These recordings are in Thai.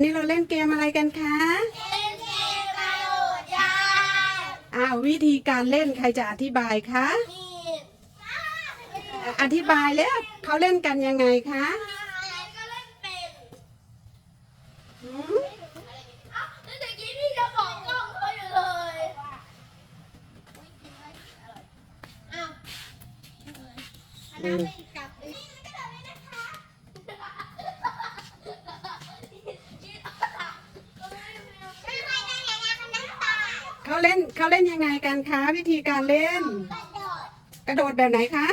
นี่เราเล่นเกมอะไรกันคะ เล่นเกมกระโดดยางอ้าววิธีการเล่นใครจะอธิบายคะมีอธิบายแล้วเขาเล่นกันยังไงคะอะไรก็เล่นเป็นหืม เอ้าแล้วตะกี้พี่จะบอกกล้องเขาอยู่เลยอ้าวอันนั้นไม่จับเลยกระโดดเลยนะคะไม่ไม่ได้ยังไงคะน้ำตา เขาเล่นเขาเล่นยังไงกันคะ วิธีการเล่น กระโดดกระโดดแบบไหนคะ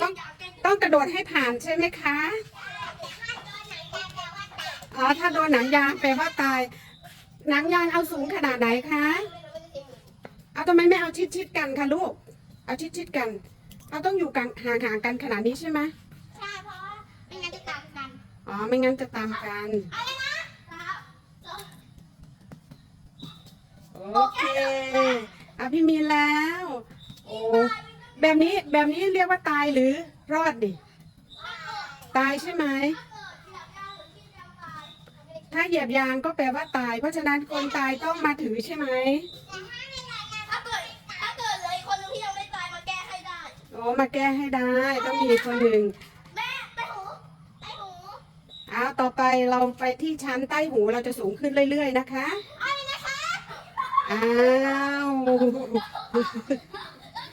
ต้ต้อองงต้องกระโดดให้ผ่านใช่ไหมคะอ๋อถ้าโดนหนังยางแปลว่าตาย หนังยางเอาสูงขนาดไหนคะเอาทำไมไม่เอาชิดชิดๆกันคะลูก เอาชิดชิดๆกันเอาต้องอยู่กันห่างห่างๆกันขนาดนี้ใช่ไหมใช่เพราะว่าไม่งั้นจะตามกันอ๋อไม่งั้นจะตามกัน เอาเลยนะครับ โอเคอะพี่มีแล้ว โอ้แบบนี้แบบนี้เรียกว่าตายหรือรอดดิ ตายใช่ไหม ถ้าเหยียบยางก็แปลว่าตาย เพราะฉะนั้นคนตายต้องมาถือใช่ไหมถ้าเกิดถ้าเกิดเลยคนหนึงที่ยังไม่ตายมาแก้ให้ได้ โอ้มาแก้ให้ได้ต้องมีคนหนึ่งแม่ไปหูไปหู เอาต่อไปเราไปที่ชั้นใต้หูเราจะสูงขึ้นเรื่อยๆนะคะเอาเลยนะคะ อ้าวแล้ว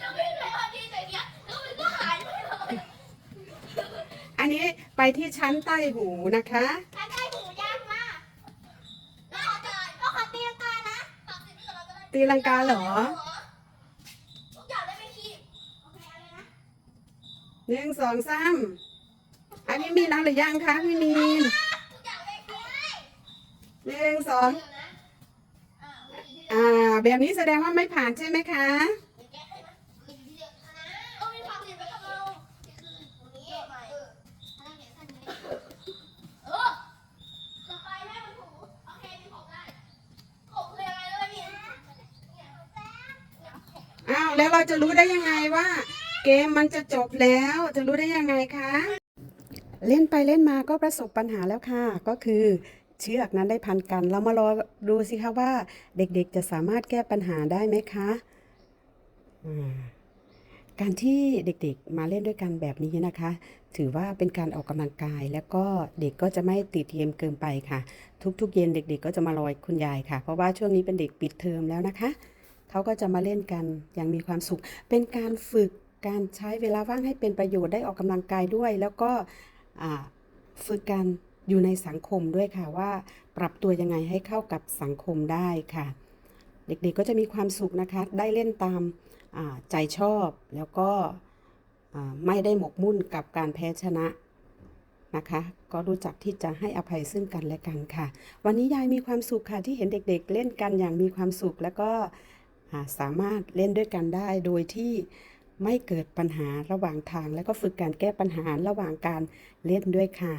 จะวิ่งไปพอดีแต่เนี้ยแล้วมันก็หายไปเลยอันนี้ไปที่ชั้นใต้หูนะคะ ถ้าได้หูยากมากแล้วขอจอแล้วขอตีลังกานะตัดสินที่เราจะได้ตีลังกาเหรอทุกอย่างได้ไม่คีบโอเคเอาเลยนะหนึ่งสองสามอันนี้มีน้ำหรือยังคะพี่มีนทุกอย่างได้คีบหนึ่งสองเดี๋ยวนะอ่าเมื่่า แบบนี้แสดงว่าไม่ผ่านใช่ไหมคะ อ้าว แล้วเราจะรู้ได้ยังไงว่า เกมมันจะจบแล้ว จะรู้ได้ยังไงคะ เล่นไปเล่นมาก็ประสบปัญหาแล้วค่ะ ก็คือ เชือกนั้นได้พันกัน เรามารอดูสิคะว่า เด็กๆจะสามารถแก้ปัญหาได้ไหมคะการที่เด็กๆมาเล่นด้วยกันแบบนี้นะคะ ถือว่าเป็นการออกกำลังกาย แล้วก็เด็กก็จะไม่ติดเกมเกินไปค่ะ ทุกๆ เย็นเด็ก ๆ ก็จะมารอยคุณยายค่ะ เพราะว่าช่วงนี้เป็นเด็กปิดเทอมแล้วนะคะ เขาก็จะมาเล่นกันอย่างมีความสุข เป็นการฝึกการใช้เวลาว่างให้เป็นประโยชน์ได้ออกกำลังกายด้วย แล้วก็ฝึกการ อยู่ในสังคมด้วยค่ะว่า ปรับตัวยังไงให้เข้ากับสังคมได้ค่ะ เด็กๆก็จะมีความสุขนะคะ ได้เล่นตามาใจชอบแล้วก็ไม่ได้หมกมุ่นกับการแพ้ชนะนะคะ ก็รู้จักที่จะให้อภัยซึ่งกันและกันค่ะ วันนี้ยายมีความสุขค่ะที่เห็นเด็กๆ เล่นกันอย่างมีความสุข แล้วก็าสามารถเล่นด้วยกันได้โดยที่ไม่เกิดปัญหาระหว่างทาง แล้วก็ฝึกการแก้ปัญหาระหว่างการเล่นด้วยค่ะ